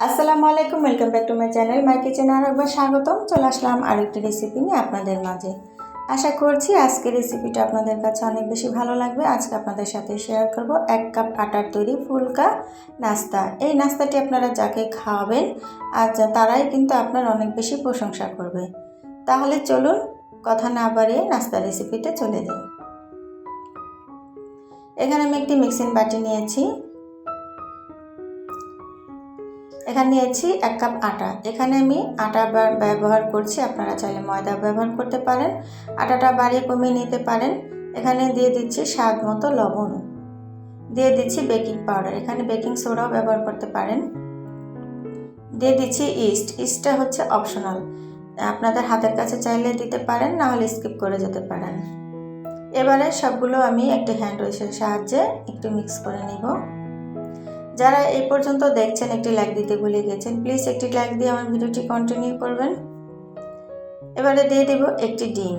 আসসালামু আলাইকুম welcome back to my channel my কিচেনে আর একবার স্বাগতম। চলে আসলাম আরেকটি রেসিপি নিয়ে আপনাদের মাঝে। আশা করছি আজকের রেসিপিটা আপনাদের কাছে অনেক বেশি ভালো লাগবে। আজকে আপনাদের সাথে শেয়ার করব এক কাপ আটার তৈরি ফুলকা নাস্তা। এই নাস্তাটি আপনারা যাকে খাওয়াবেন, আর তারাই কিন্তু আপনার অনেক বেশি প্রশংসা করবে। তাহলে চলুন কথা না বাড়িয়ে নাস্তা রেসিপিতে চলে যাই। এখানে আমি একটি মিক্সিং বাটি নিয়েছি। এখানে নিয়েছি এক কাপ আটা। এখানে আমি আটা ব্যবহার করছি, আপনারা চাইলে ময়দা ব্যবহার করতে পারেন। আটাটা বাড়িয়ে কমিয়ে নিতে পারেন। এখানে দিয়ে দিচ্ছি স্বাদ মতো লবণ। দিয়ে দিচ্ছি বেকিং পাউডার। এখানে বেকিং সোডাও ব্যবহার করতে পারেন। দিয়ে দিচ্ছি ইস্ট। ইস্টটা হচ্ছে অপশনাল। আপনাদের হাতের কাছে চাইলে দিতে পারেন, না হলে স্কিপ করে যেতে পারেন। এবারে সবগুলো আমি একটি হ্যান্ড ওয়েশের সাহায্যে একটু মিক্স করে নিব। যারা এই পর্যন্ত দেখছেন, একটি লাইক দিতে ভুলে গেছেন প্লিজ একটি লাইক দিয়ে আমার ভিডিওটি কন্টিনিউ করবেন। এবারে দিয়ে দেব একটি ডিম।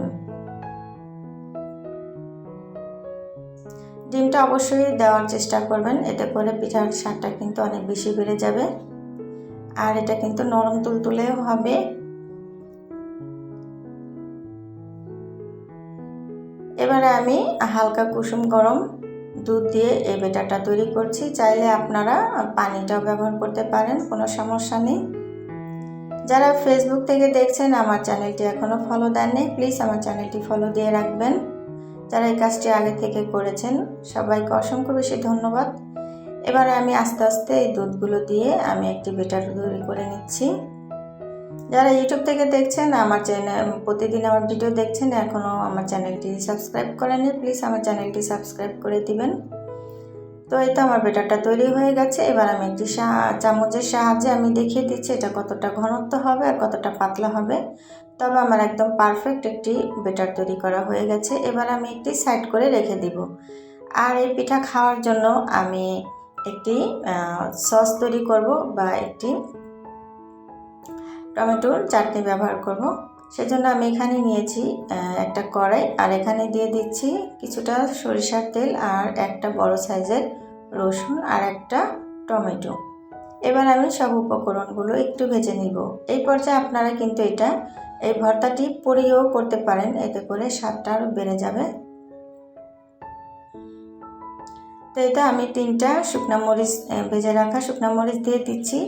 ডিমটা অবশ্যই দেওয়ার চেষ্টা করবেন, এতে করে পিঠার স্বাদটা কিন্তু অনেক বেশি বেড়ে যাবে। আর এটা কিন্তু নরম তুলতুলেও হবে। এবারে আমি হালকা কুসুম গরম দুধ দিয়ে এই বেটারটা তৈরি করছি। চাইলে আপনারা পানিটাও ব্যবহার করতে পারেন, কোনো সমস্যা নেই। যারা ফেসবুক থেকে দেখছেন, আমার চ্যানেলটি এখনও ফলো দেননি প্লিজ আমার চ্যানেলটি ফলো দিয়ে রাখবেন। যারা এই কাজটি আগে থেকে করেছেন, সবাইকে অসংখ্য বেশি ধন্যবাদ। এবারে আমি আস্তে আস্তে এই দুধগুলো দিয়ে আমি একটি বেটার তৈরি করে নিচ্ছি। যারা ইউটিউব থেকে দেখছেন, আমার চ্যানেল প্রতিদিন আমার ভিডিও দেখছেন এখনও আমার চ্যানেলটি সাবস্ক্রাইব করেনি প্লিজ আমার চ্যানেলটি সাবস্ক্রাইব করে দিবেন। তো এই তো আমার বেটারটা তৈরি হয়ে গেছে। এবার আমি একটি চামচের সাহায্যে আমি দেখিয়ে দিচ্ছি এটা কতটা ঘনত্ব হবে আর কতটা পাতলা হবে। তবে আমার একদম পারফেক্ট একটি বেটার তৈরি করা হয়ে গেছে। এবার আমি একটি সাইড করে রেখে দিব। আর এই পিঠা খাওয়ার জন্য আমি একটি সস তৈরি করব বা একটি টমেটোর চাটনি ব্যবহার করব। সেজন্য আমি এখানে নিয়েছি একটা কড়াই আর এখানে দিয়ে দিচ্ছি কিছুটা সরিষার তেল আর একটা বড় সাইজের রসুন আর একটা টমেটো। এবার আমি সব উপকরণগুলো একটু ভেজে নিব। এই পর্যায়ে আপনারা কিন্তু এটা, এই ভর্তাটি পরিয়েও করতে পারেন, এতে করে স্বাদটা আরও বেড়ে যাবে। তো এটা আমি তিনটা শুকনা মরিচ ভেজে রাখা শুকনা মরিচ দিয়ে দিচ্ছি।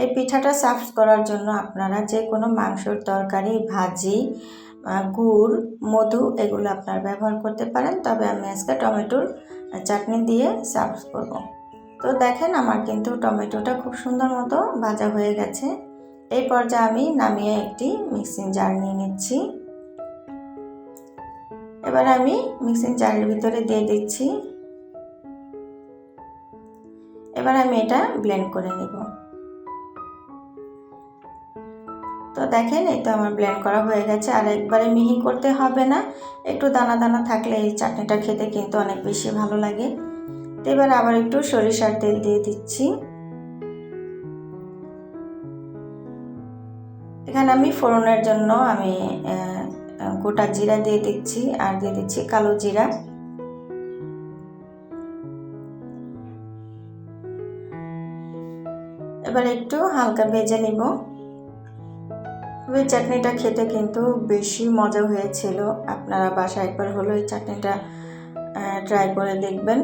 এই পিঠাটা সার্ভ করার জন্য আপনারা যে কোনো মাংসর তরকারি, ভাজি গুড়, মধু এগুলো আপনারা ব্যবহার করতে পারেন। তবে আমি আজকে টমেটোর চাটনি দিয়ে সার্ভ করব। তো দেখেন আমার কিন্তু টমেটোটা খুব সুন্দর মতো ভাজা হয়ে গেছে। এই পর্যায়ে আমি নামিয়ে একটি মিক্সিং জার নিয়ে নিচ্ছি। এবার আমি মিক্সিং জারের ভিতরে দিয়ে দিচ্ছি। এবার আমি এটা ব্লেন্ড করে নেব। তো দেখেন, এই তো আমার ব্লেন্ড করা হয়ে গেছে। আর একবারে মিহি করতে হবে না। একটু দানা দানা থাকলে এই চাটনিটা খেতে কিন্তু অনেক বেশি ভালো লাগে। তো এবার আবার একটু সরিষার তেল দিয়ে দিচ্ছি। এখানে আমি ফোড়নের জন্য আমি গোটা জিরা দিয়ে দিচ্ছি। আর দিয়ে দিচ্ছি কালো জিরা। এবার একটু হালকা ভেজে নিব। এই চাটনিটা খেতে কিন্তু বেশি মজা হয়েছিল। আপনারা বাসায় একবার হলো এই চাটনিটা ট্রাই করে দেখবেন।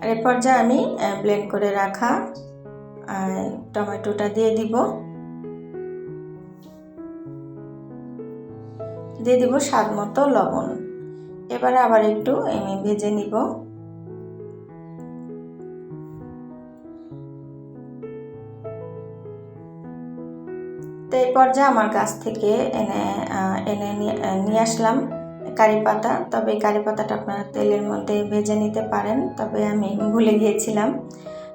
আর এ পর্যায়ে আমি ব্লেন্ড করে রাখা টমেটোটা দিয়ে দিব। দিয়ে দিব স্বাদ মতো লবণ। এবারে আবার একটু ভেজে নিব। এই পর্যায়ে আমার কাছ থেকে এনে এনে নিয়ে আসলাম কারি পাতা। তবে কারি পাতাটা আপনারা তেলের মধ্যে ভেজে নিতে পারেন, তবে আমি ভুলে গিয়েছিলাম।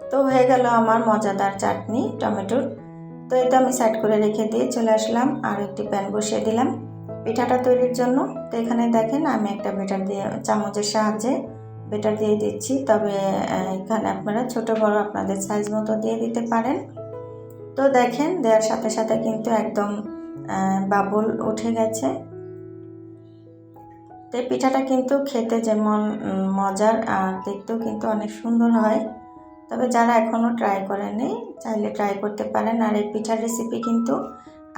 তো হয়ে গেল আমার মজাদার চাটনি টমেটোর। তো এটা আমি সাইড করে রেখে দিয়ে চলে আসলাম, আর একটি প্যান বসিয়ে দিলাম পিঠাটা তৈরির জন্য। তো এখানে দেখেন আমি একটা বেটার দিয়ে, চামচের সাহায্যে বেটার দিয়ে দিচ্ছি। তবে এখানে আপনারা ছোট বড় আপনাদের সাইজ মতো দিয়ে দিতে পারেন। তো দেখেন, দেওয়ার সাথে সাথে কিন্তু একদম বাবুল উঠে গেছে। তো পিঠাটা কিন্তু খেতে যেমন মজার আর দেখতেও কিন্তু অনেক সুন্দর হয়। তবে যারা এখনও ট্রাই করেনি চাইলে ট্রাই করতে পারেন। আর এই পিঠার রেসিপি কিন্তু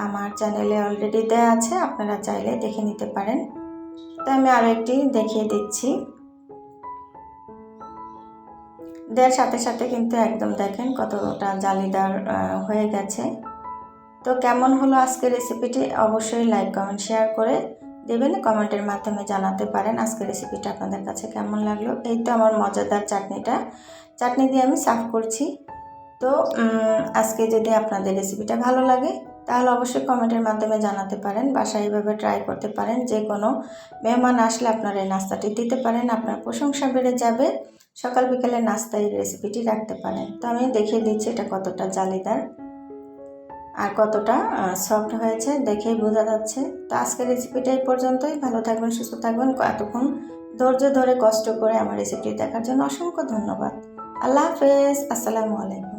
আমার চ্যানেলে অলরেডি দেওয়া আছে, আপনারা চাইলে দেখে নিতে পারেন। তো আমি আরও একটি দেখিয়ে দিচ্ছি। দেওয়ার সাথে সাথে কিন্তু একদম দেখেন কতটা জালিদার হয়ে গেছে। তো কেমন হলো আজকের রেসিপিটি অবশ্যই লাইক কমেন্ট শেয়ার করে দেবেন। কমেন্টের মাধ্যমে জানাতে পারেন আজকের রেসিপিটা আপনাদের কাছে কেমন লাগল। এই তো আমার মজাদার চাটনিটা। চাটনি দিয়ে আমি সার্ভ করছি। তো আজকে যদি আপনাদের রেসিপিটা ভালো লাগে তাহলে অবশ্যই কমেন্টের মাধ্যমে জানাতে পারেন, বাসায় এইভাবে ট্রাই করতে পারেন যে কোনো মেহমান আসলে আপনারা এই নাস্তাটি দিতে পারেন, আপনার প্রশংসা বেড়ে যাবে, সকাল বিকালে নাস্তায় এই রেসিপিটি রাখতে পারেন। তো আমি দেখিয়ে দিচ্ছি এটা কতটা জালিদার আর কতটা সফট হয়েছে, দেখেই বোঝা যাচ্ছে। তো আজকের রেসিপিটা এই পর্যন্তই। ভালো থাকবেন, সুস্থ থাকবেন। এতক্ষণ ধৈর্য ধরে, কষ্ট করে আমার রেসিপি দেখার জন্য অসংখ্য ধন্যবাদ। আল্লাহ হাফেজ, আসসালামু আলাইকুম।